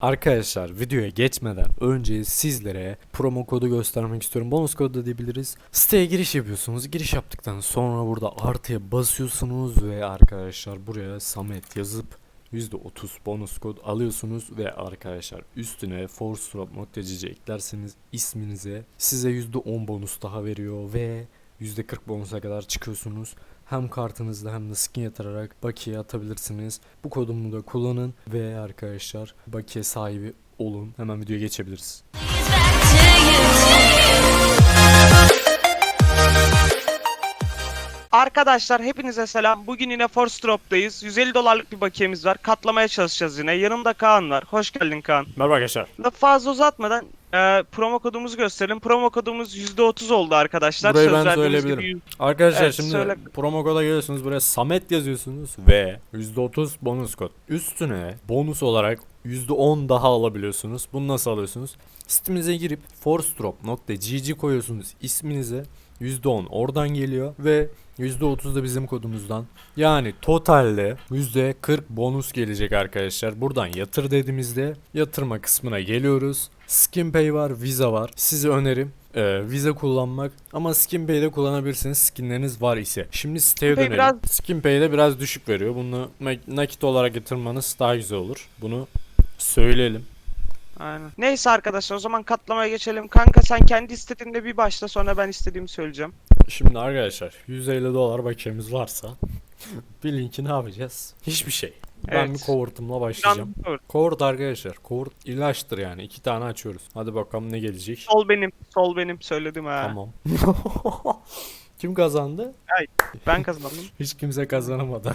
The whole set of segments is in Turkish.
Arkadaşlar videoya geçmeden önce sizlere promo kodu göstermek istiyorum. Bonus kodu da diyebiliriz. Siteye giriş yapıyorsunuz. Giriş yaptıktan sonra burada artıya basıyorsunuz ve arkadaşlar buraya Samet yazıp %30 bonus kod alıyorsunuz ve arkadaşlar üstüne forcestrop.cc eklerseniz isminize size %10 bonus daha veriyor ve %40 bonusa kadar çıkıyorsunuz. Hem kartınızda hem de skin yatırarak bakiye atabilirsiniz. Bu kodumu da kullanın ve arkadaşlar bakiye sahibi olun. Hemen videoya geçebiliriz. Arkadaşlar hepinize selam. Bugün yine Force Drop'tayız. 150 dolarlık bir bakiyemiz var. Katlamaya çalışacağız yine. Yanımda Kaan var. Hoş geldin Kaan. Merhaba arkadaşlar. Lafı fazla uzatmadan e, promo kodumuzu gösterelim. Promo kodumuz %30 oldu arkadaşlar. Burayı ben Söz verdiğimiz gibi söyleyebilirim. Arkadaşlar Evet, şimdi söyle. promo koda geliyorsunuz buraya Samet yazıyorsunuz ve %30 bonus kod. Üstüne bonus olarak %10 daha alabiliyorsunuz. Bunu nasıl alıyorsunuz? Sitemize girip forcestrop.gg koyuyorsunuz isminize. %10 oradan geliyor ve %30 da bizim kodumuzdan. Yani totalde %40 bonus gelecek arkadaşlar. Buradan yatır dediğimizde yatırma kısmına geliyoruz. SkinPay var, Visa var. Size önerim e, Visa kullanmak ama SkinPay'de kullanabilirsiniz skinleriniz var ise. Şimdi siteye SkinPay dönelim. biraz- SkinPay'de biraz düşük veriyor. Bunu na- nakit olarak yatırmanız daha güzel olur. Bunu söyleyelim. Aynen. Neyse arkadaşlar o zaman katlamaya geçelim. Kanka sen kendi istediğinde bir başla sonra ben istediğimi söyleyeceğim. Şimdi arkadaşlar 150 dolar bakiyemiz varsa bilin ki ne yapacağız? Hiçbir şey. Ben bir covert'ımla başlayacağım. Yan- Cover arkadaşlar. Cover ilaçtır yani. İki tane açıyoruz. Hadi bakalım ne gelecek. Sol benim. Sol benim söyledim ha. Tamam. Kim kazandı? Ben kazandım. Hiç kimse kazanamadı.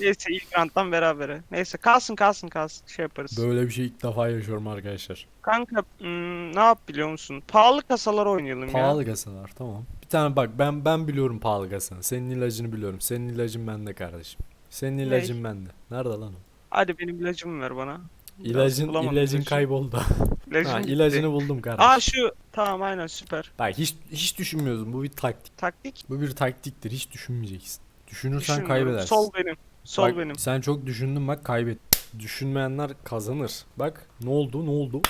Neyse ilk round'dan berabere. Neyse kalsın kalsın kalsın şey yaparız. Böyle bir şey ilk defa yaşıyorum arkadaşlar. Kanka hmm, ne yap biliyor musun? Pahalı kasalar oynayalım ya. Pahalı kasalar tamam. Bir tane bak ben ben biliyorum pahalı kasanı. Senin ilacını biliyorum. Senin ilacın bende kardeşim. Senin ilacın bende. Nerede lan o? Hadi benim ilacımı ver bana. İlacın bulamadım ilacın ilacı. kayboldu. İlacım ha, gitti. ilacını buldum kardeşim. Aa şu tamam aynen süper. Bak hiç hiç düşünmüyorsun. Bu bir taktik. Taktik. Bu bir taktiktir. Hiç düşünmeyeceksin. Düşünürsen kaybedersin. Sol benim. Sol Bak, benim. Sen çok düşündün bak kaybet. Düşünmeyenler kazanır. Bak ne oldu ne oldu?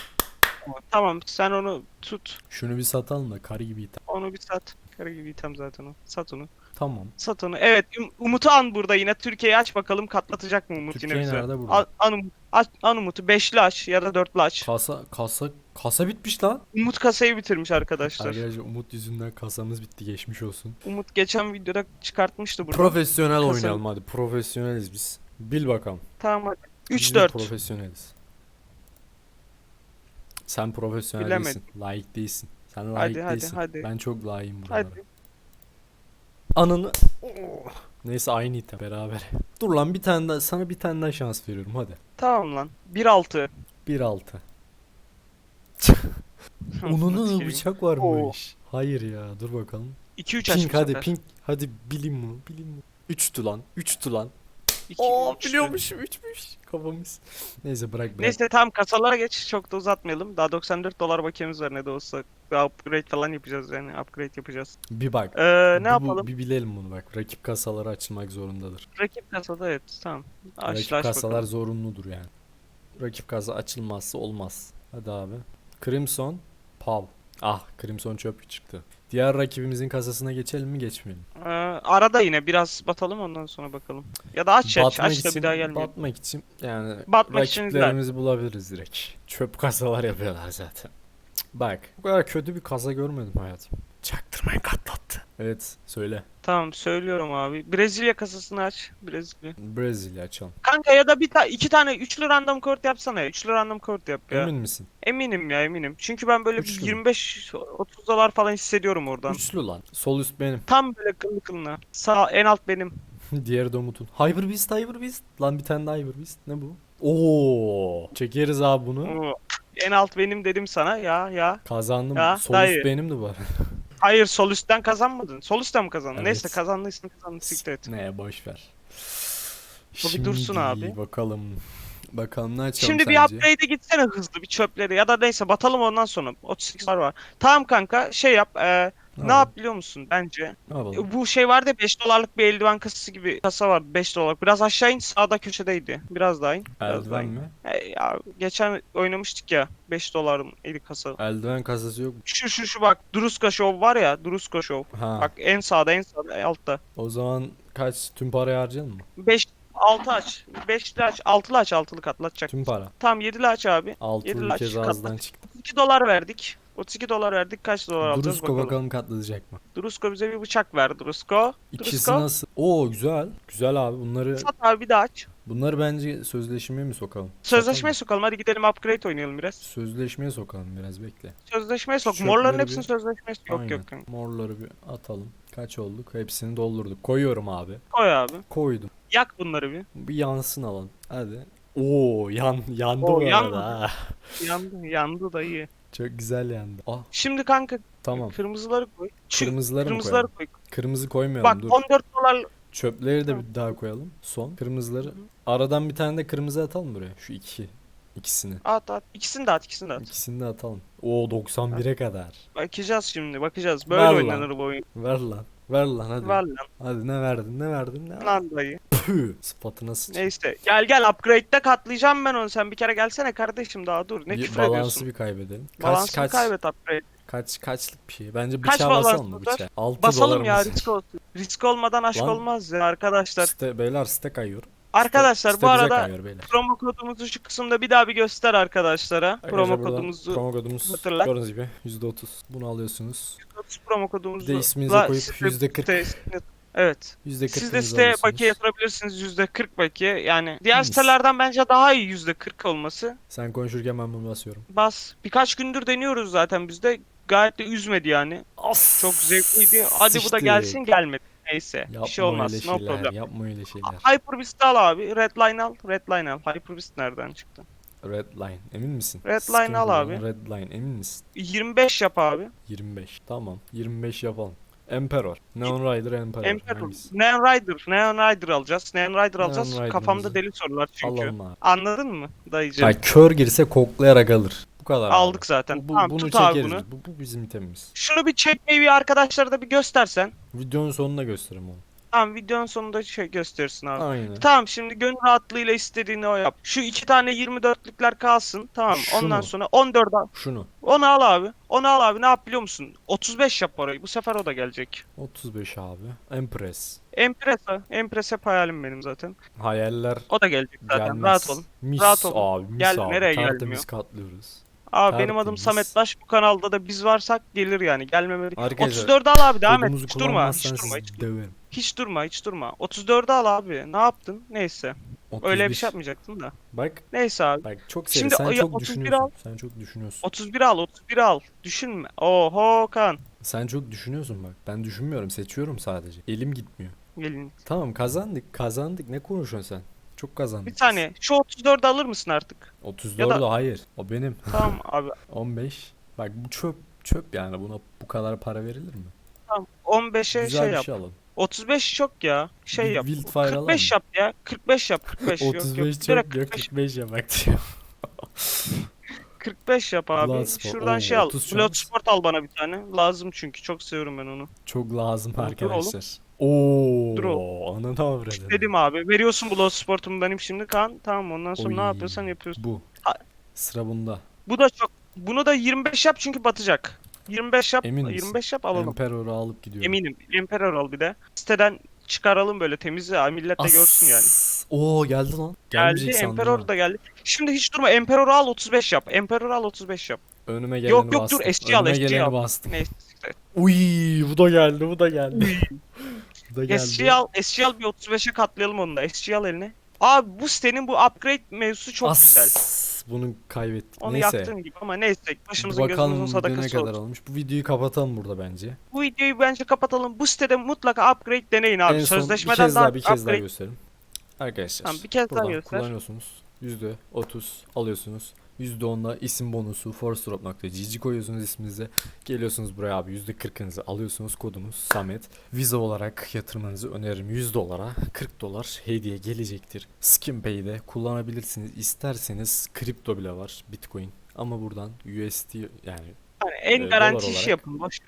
Tamam sen onu tut. Şunu bir satalım da karı gibi ithal. Onu bir sat. Kara gibi item zaten o. Sat onu. Tamam. Sat onu. Evet Um- Umut'u an burada yine. Türkiye'yi aç bakalım katlatacak mı Umut Türkiye yine bize. nerede burada? An, an, Umut- aç, an Umut'u. Beşli aç ya da dörtlü aç. Kasa kasa kasa bitmiş lan. Umut kasayı bitirmiş arkadaşlar. Arkadaşlar Umut yüzünden kasamız bitti geçmiş olsun. Umut geçen videoda çıkartmıştı burada. Profesyonel Kasa- oynayalım hadi. Profesyoneliz biz. Bil bakalım. Tamam hadi. Biz de 3-4. profesyoneliz. Sen profesyonel Bilemedim. değilsin. Layık değilsin. Sen Hadi, layık hadi, değilsin. hadi. Ben çok layığım buralara. Hadi. Ananı... Neyse aynı item beraber. Dur lan bir tane daha sana bir tane daha şans veriyorum hadi. Tamam lan. 1-6. 1-6. Ununu Sikeyim. bıçak varmış. Hayır ya dur bakalım. 2-3 aç Pink hadi sefer. pink. Hadi bilin bunu bilin bunu. 3'tü lan. 3'tü lan. İki, Oo üçtü. biliyormuşum 3'müş. Kafamız. Neyse bırak bırak. Neyse tamam kasalara geç. Çok da uzatmayalım. Daha 94 dolar bakiyemiz var ne de olsa. Daha upgrade falan yapacağız yani. Upgrade yapacağız. Bir bak. Ee, Bu- ne yapalım? Bir bilelim bunu bak. Rakip kasaları açılmak zorundadır. Rakip kasada evet tamam. Aç, Rakip aç kasalar bakalım. zorunludur yani. Rakip kasa açılmazsa olmaz. Hadi abi. Crimson, Pav. Ah, Crimson çöp çıktı. Diğer rakibimizin kasasına geçelim mi geçmeyelim? Ee, arada yine biraz batalım ondan sonra bakalım. Ya da aç aç. Aç da bir daha gelmeyelim. batmak için yani Batmak için rakiplerimizi bulabiliriz direkt. Çöp kasalar yapıyorlar zaten. Bak, bu kadar kötü bir kasa görmedim hayatım. Çaktırmayın katlattı. Evet, söyle. Tamam söylüyorum abi. Brezilya kasasını aç. Brezilya. Brezilya açalım. Kanka ya da bir ta iki tane üçlü random kart yapsana ya. Üçlü random kart yap ya. Emin misin? Eminim ya eminim. Çünkü ben böyle bir Üçlü mü? 25 30 dolar falan hissediyorum oradan. Üçlü lan. Sol üst benim. Tam böyle kıllı kılına. Sağ en alt benim. Diğeri de Umut'un. Hyper Beast, Hyper Beast. Lan bir tane daha Hyper Beast. Ne bu? Oo, çekeriz abi bunu. Oo. En alt benim dedim sana ya ya. Kazandım. Ya, Sol üst iyi. benimdi bu arada. Hayır sol üstten kazanmadın. Sol üstten mi kazandın? Evet. Neyse kazandıysan kazandın siktir et. Ne boş ver. Bu bir dursun abi. bakalım. Bakalım ne açalım Şimdi bir sence? upgrade'e gitsene hızlı bir çöpleri ya da neyse batalım ondan sonra. 38 var var. Tamam kanka şey yap. E, Ne Tamam. yap biliyor musun bence? Ne yapalım? Bu şey vardı ya 5 dolarlık bir eldiven kasası gibi kasa vardı 5 dolarlık. Biraz aşağı in sağda köşedeydi. Biraz daha in. Biraz daha Eldiven in. mi? E, ya geçen oynamıştık ya 5 doların eli kasa. Eldiven kasası yok. Şu şu şu bak Druska Show var ya Druska Show. Ha. Bak en sağda en sağda en altta. O zaman kaç tüm parayı harcayalım mı? 5 6 aç. 5'li aç. 6'lı aç. 6'lı katlatacak. Tüm para. Tamam 7'li aç abi. Altılı Yedi bir laç kez ağızdan çıktı. 32 dolar verdik. 32 dolar verdik. Kaç dolar alacağız Drusko bakalım. bakalım katlayacak mı? Drusko bize bir bıçak ver Drusko. İkisi Drusko. nasıl? Oo güzel. Güzel abi. Bunları Sat abi bir daha aç. bunları bence sözleşmeye mi sokalım? Sözleşmeye Sokalım. Hadi gidelim upgrade oynayalım biraz. Sözleşmeye sokalım biraz bekle. Sözleşmeye sok. Çöpleri Morların bir- hepsini sözleşmeye sok. Yok Aynen. yok. yok. Morları bir atalım. Kaç olduk? Hepsini doldurduk. Koyuyorum abi. Koy abi. Koydum. Yak bunları bir. Bir yansın alalım. Hadi. Oo yan yandı Oo, bu yanmadı. arada. ha. Yandı. Yandı da iyi. Çok güzel yandı. Ah Şimdi kanka tamam. kırmızıları koy. Şu Kırmızıları mı kırmızıları koyalım? koy. Kırmızı koymayalım Bak dur. 14 dolar Çöpleri de bir daha koyalım. Son. Kırmızıları. Aradan bir tane de kırmızı atalım buraya. Şu iki. İkisini. at at. İkisini de at. ikisini de at. İkisini de atalım. Oo 91'e kadar. Bakacağız şimdi. Bakacağız. Böyle Ver lan. oynanır bu oyun. Ver lan. Ver lan hadi. Ver lan. Hadi ne verdin ne verdin ne Lan dayı. Püh. Sıfatına sıç. Neyse. Gel gel upgrade'de katlayacağım ben onu. Sen bir kere gelsene kardeşim daha dur. Ne Bir küfür balansı ediyorsun? bir kaybedelim. Kaç Balansını kaç kaybet upgrade. kaç kaçlık bir şey. Bence Kaç bıçağa balans basalım mı tutar? bıçağa? 6 Basalım ya risk olsun. Risk olmadan aşk Lan. olmaz ya arkadaşlar. Site, beyler site kayıyor. Arkadaşlar Site bu bize arada kayıyor beyler. promo kodumuzu şu kısımda bir daha bir göster arkadaşlara. Arkadaşlar promo buradan kodumuzu promo kodumuz hatırla. gördüğünüz gibi %30. Bunu alıyorsunuz. promo kodumuzu Bir de isminizi la- koyup site- %40. site- Evet. %40 Siz de siteye bakiye yatırabilirsiniz %40 bakiye. Yani diğer Mis. sitelerden bence daha iyi %40 olması. Sen konuşurken ben bunu basıyorum. Bas. Birkaç gündür deniyoruz zaten biz de. Gayet de üzmedi yani. As. Çok zevkliydi. Hadi bu da Sıçtık. gelsin gelmedi. Neyse. Yapma bir şey olmaz. öyle No şeyler. problem. Yapma öyle şeyler. Hyperbeast al abi. Redline al. Redline al. Hyperbeast nereden çıktı? Redline. Emin misin? Redline al abi. Redline emin misin? 25 yap abi. 25. Tamam. 25 yapalım. Emperor. Neon Rider Emperor. Emperor. Hangisi? Neon Rider. Neon Rider alacağız. Neon Rider Neon alacağız. Rider'ımızı Kafamda deli sorular çünkü. Alalım abi. Anladın mı dayıcığım? Bak kör girse koklayarak alır. Bu kadar. abi. Aldık zaten. Bu, bu- tamam bunu tut abi çekeriz. bunu. Bu, bu bizim itemimiz. Şunu bir çekmeyi bir arkadaşlara da bir göstersen. Videonun sonunda göstereyim onu. Tamam videonun sonunda şey gösterirsin abi. Aynen. Tamam şimdi gönül rahatlığıyla istediğini o yap. Şu iki tane 24'lükler kalsın. Tamam ondan Şunu. sonra 14 al. Şunu. Onu al abi. Onu al abi. Ne yap biliyor musun? 35 yap orayı. Bu sefer o da gelecek. 35 abi. Empress. Empress. Empress hep hayalim benim zaten. Hayaller O da gelecek zaten. gelmez. Rahat olun. Mis Rahat olun. abi mis Gel, abi. nereye Tertemiz gelmiyor? katlıyoruz. Abi benim adım Tertemiz. Samet Baş. Bu kanalda da biz varsak gelir yani. Gelmemeli. Arkadaşlar, 34'ü al abi devam et. Hiç durma. Hiç durma. Hiç, döverim. hiç durma. Hiç durma. 34'ü al abi. Ne yaptın? Neyse. Öyle bir 31. şey yapmayacaktın da. Bak Neyse abi. bak çok seri. Şimdi Sen o- çok 31 düşünüyorsun. al. Sen çok düşünüyorsun. 31 al. 31 al. Düşünme. Oho kan. Sen çok düşünüyorsun bak. Ben düşünmüyorum. Seçiyorum sadece. Elim gitmiyor. Gelin. Tamam kazandık. Kazandık. Ne konuşuyorsun sen? Çok kazandık. Bir saniye. Şu 34'ü alır mısın artık? 34 Ya da- hayır. O benim. Tamam abi. 15. Bak bu çöp. Çöp yani. Buna bu kadar para verilir mi? Tamam. 15'e Güzel şey bir yap. şey alalım. 35 çok ya. Şey Bir yap. Alalım 45 mı? yap ya. 45 yap. 45 yok yok. 35 çok Direkt diyor 45, 45 yapmak diyor. 45 yap abi. Bloodsport. Şuradan Oo, şey al. 30 şans. Bloodsport al bana bir tane. Lazım çünkü. Çok seviyorum ben onu. Çok lazım Dur oğlum. arkadaşlar. Oo, Dur ananı avradım. Dedim abi. Veriyorsun Bloodsport'umu benim şimdi kan. Tamam ondan sonra ne Oy, yapıyorsan yapıyorsun. Bu. Ha- Sıra bunda. Bu da çok. Bunu da 25 yap çünkü batacak. 25 yap. Emin misin? 25 yap alalım. Emperor'u alıp gidiyorum. Eminim. Emperor al bir de. Siteden çıkaralım böyle temiz ya. Millet de As- görsün yani. Oo geldi lan. Geldi. Sandım Emperor ha. da geldi. Şimdi hiç durma. Emperor al 35 yap. Emperor al 35 yap. Önüme geleni Yok, yok, bastım. dur, SG al, Önüme SG geleni al. bastım. Neyse. Uy, bu da geldi, bu da geldi. Bu da geldi. SG al, SG al bir 35'e katlayalım onu da. SG al eline. Abi bu sitenin bu upgrade mevzusu çok As, güzel. Bunu kaybettik. Onu Neyse. yaktığın gibi ama neyse. Bir Başımızın bakalım gözümüzün video ne sadakası kadar olsun. olmuş. Bu videoyu kapatalım burada bence. Bu videoyu bence kapatalım. Bu sitede mutlaka upgrade deneyin abi. en son bir Sözleşmeden kez daha daha bir kez daha upgrade. gösterelim. Arkadaşlar. Tamam, bir kez daha göster. kullanıyorsunuz. %30 alıyorsunuz. %10'la isim bonusu forcedrop.gg koyuyorsunuz isminize. Geliyorsunuz buraya abi %40'ınızı alıyorsunuz. Kodumuz Samet. Visa olarak yatırmanızı öneririm 100 dolara. 40 dolar hediye gelecektir. SkinPay'de kullanabilirsiniz. İsterseniz kripto bile var. Bitcoin. Ama buradan USD yani Yani en Ee, garanti olarak- yapın. Boş.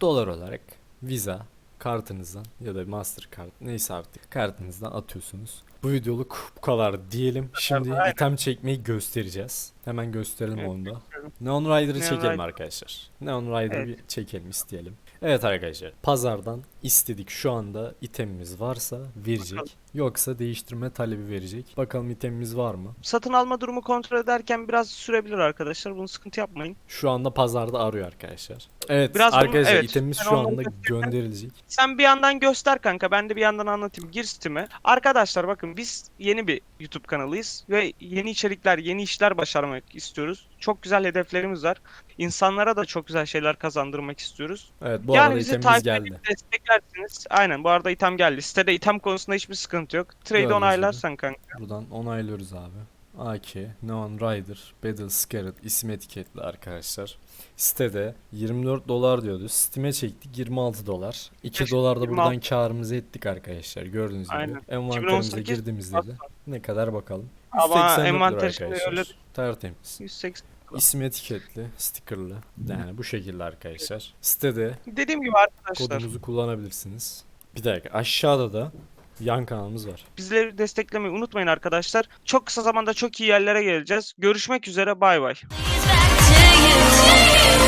Dolar olarak Visa kartınızdan ya da Mastercard neyse artık kartınızdan atıyorsunuz. Bu videoluk bu kadar diyelim. Şimdi Aynen. item çekmeyi göstereceğiz. Hemen gösterelim Evet, onu da. Neon Rider'ı Neon çekelim Rider. arkadaşlar. Neon Rider'ı Evet. bir çekelim isteyelim. Evet arkadaşlar pazardan istedik şu anda itemimiz varsa verecek. Bakalım. Yoksa değiştirme talebi verecek. Bakalım itemimiz var mı? Satın alma durumu kontrol ederken biraz sürebilir arkadaşlar. Bunu sıkıntı yapmayın. Şu anda pazarda arıyor arkadaşlar. Evet Biraz bunu- arkadaşlar evet, itemimiz şu anda gönderilecek. Sen bir yandan göster kanka. Ben de bir yandan anlatayım. Gir Steam'e. Arkadaşlar bakın biz yeni bir YouTube kanalıyız ve yeni içerikler, yeni işler başarmak istiyoruz. Çok güzel hedeflerimiz var. İnsanlara da çok güzel şeyler kazandırmak istiyoruz. Evet bu yani arada itemimiz geldi. edip desteklersiniz. Aynen bu arada item geldi. Sitede item konusunda hiçbir sıkıntı yok. Trade Gördüğünüz onaylarsan kanka. Buradan onaylıyoruz abi. AK, Neon Rider, Battle Scarlet isim etiketli arkadaşlar. Sitede 24 dolar diyordu. Steam'e çektik 26 dolar. 2 Keşke dolar da 26 buradan karımızı ettik arkadaşlar. Gördüğünüz gibi. Envanterimize 2018 girdiğimizde de ne kadar bakalım. Ama 184 lira envanter şimdi arkadaşlar. öyle- Tertemiz. 180. İsim etiketli, stickerlı. Yani bu şekilde arkadaşlar. Sitede Dediğim gibi arkadaşlar kodumuzu kullanabilirsiniz. Bir dakika aşağıda da yan kanalımız var. bizleri desteklemeyi unutmayın arkadaşlar. Çok kısa zamanda çok iyi yerlere geleceğiz. Görüşmek üzere bay bay. back to you.